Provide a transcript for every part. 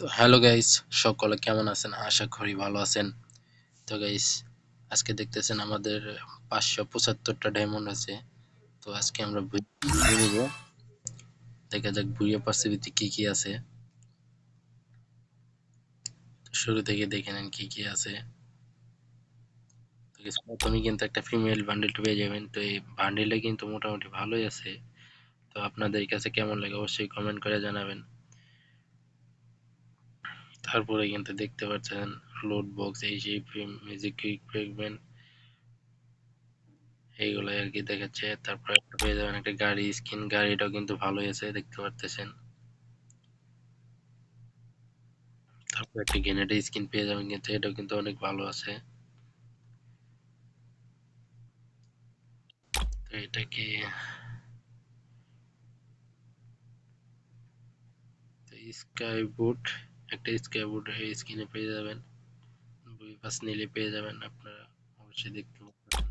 তো hello guys সকলে কেমন আছেন? আশা করি ভালো আছেন। তো গাইস আজকে দেখতেছেন আমাদের পাঁচশো পঁচাত্তরটা ডায়মন্ড আছে। তো আজকে আমরা ঘুরে দেখা যাক ভুইয়া পার্সিবিতে কি কি আছে। শুরু থেকে দেখে নেন কি কি আছে। তো guys, প্রথমে কিন্তু একটা ফিমেল বান্ডেল পেয়ে যাবেন। তো এই বান্ডেলটা কিন্তু মোটামুটি ভালোই আছে। তো আপনাদের কাছে কেমন লাগে অবশ্যই কমেন্ট করে জানাবেন। তারপরে কিন্তু দেখতে পাচ্ছেন লোড বক্স এই সেই মিউজিক ইকুইপমেন্ট এইগুলো আর কি দেখাচ্ছে। তারপরে পেয়ে যাবেন একটা গাড়ি স্কিন গাড়িটাও কিন্তু ভালোই আছে, দেখতে পারতেছেন। তারপর একটা গ্রেনেড স্কিন পেয়ে যাবেন কিন্তু, এটাও কিন্তু অনেক ভালো আছে। তো এটা কি স্কাই বুট একটা এই স্কিনে পেয়ে যাবেন। দুই পাঁচ নিলে পেয়ে যাবেন আপনারা। অবশ্যই দেখতে পাবেন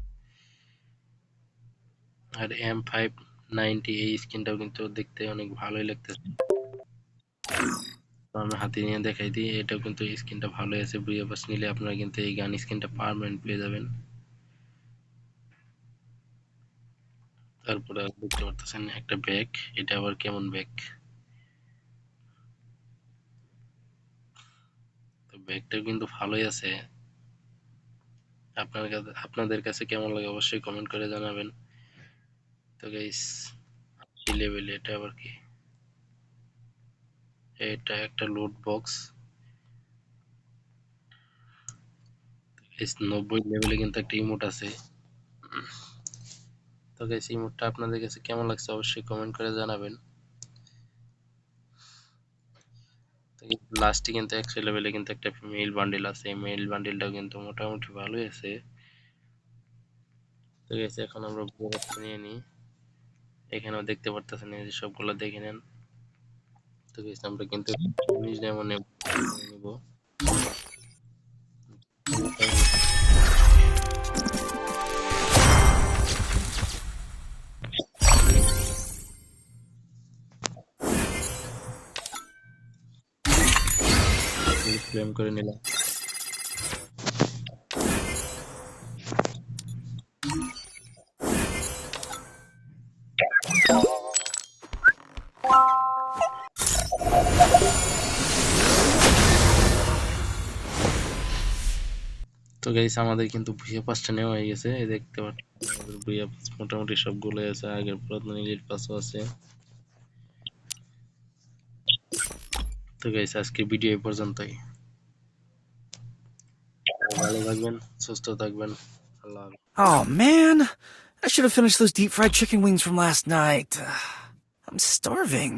আর এম ফাইভ নাইনটি এই স্কিনটাও কিন্তু দেখতে অনেক ভালোই লাগতেছে। আমি হাতে নিয়ে দেখাই দিই, এটাও কিন্তু এই স্কিনটা ভালোই আছে। বুইয়া পাস নিলে আপনারা কিন্তু এই গান স্কিনটা পারমানেন্ট পেয়ে যাবেন। তারপরে দেখতে পারতেছেন একটা ব্যাগ। এটা আবার কেমন ব্যাগ? ব্যাগটা কিন্তু ভালোই আছে। আপনার কাছে, আপনাদের কাছে কেমন লাগে অবশ্যই কমেন্ট করে জানাবেন। তো গাইস লেভেল এটা আবার কি? এটা একটা লোড বক্স নব্বই লেভেলে কিন্তু একটা ইমোট আছে। তো গাইস ইমোটটা আপনাদের কাছে কেমন লাগছে অবশ্যই কমেন্ট করে জানাবেন। লাস্টে কিন্তু একশো লেভেলে কিন্তু একটা মেইল বান্ডিল আছে। মেইল বান্ডিলটাও কিন্তু মোটামুটি ভালোই আছে। ঠিক আছে এখন আমরা বরফ নিয়ে নিই। এখানেও দেখতে পারতেছেন এই যে সবগুলো দেখে নেন। তো গাইস আমরা কিন্তু উনিশ ডায়মন্ড নেব। ক্লেম করে নিলাম। তো গাইস আমাদের কিন্তু ভুইয়া পাসটা নেওয়া হয়ে গেছে। এই দেখতে পাচ্ছেন, আমাদের ভুইয়া পাস মোটামুটি সবগুলো আছে। আগের পুরাতন ইলিট পাসও আছে। তো গাইস আজকে ভিডিও এই পর্যন্তই ভালো থাকবেন সুস্থ থাকবেন আল্লাহ হাফেজ Oh man, I should have finished those deep fried chicken wings from last night. I'm starving.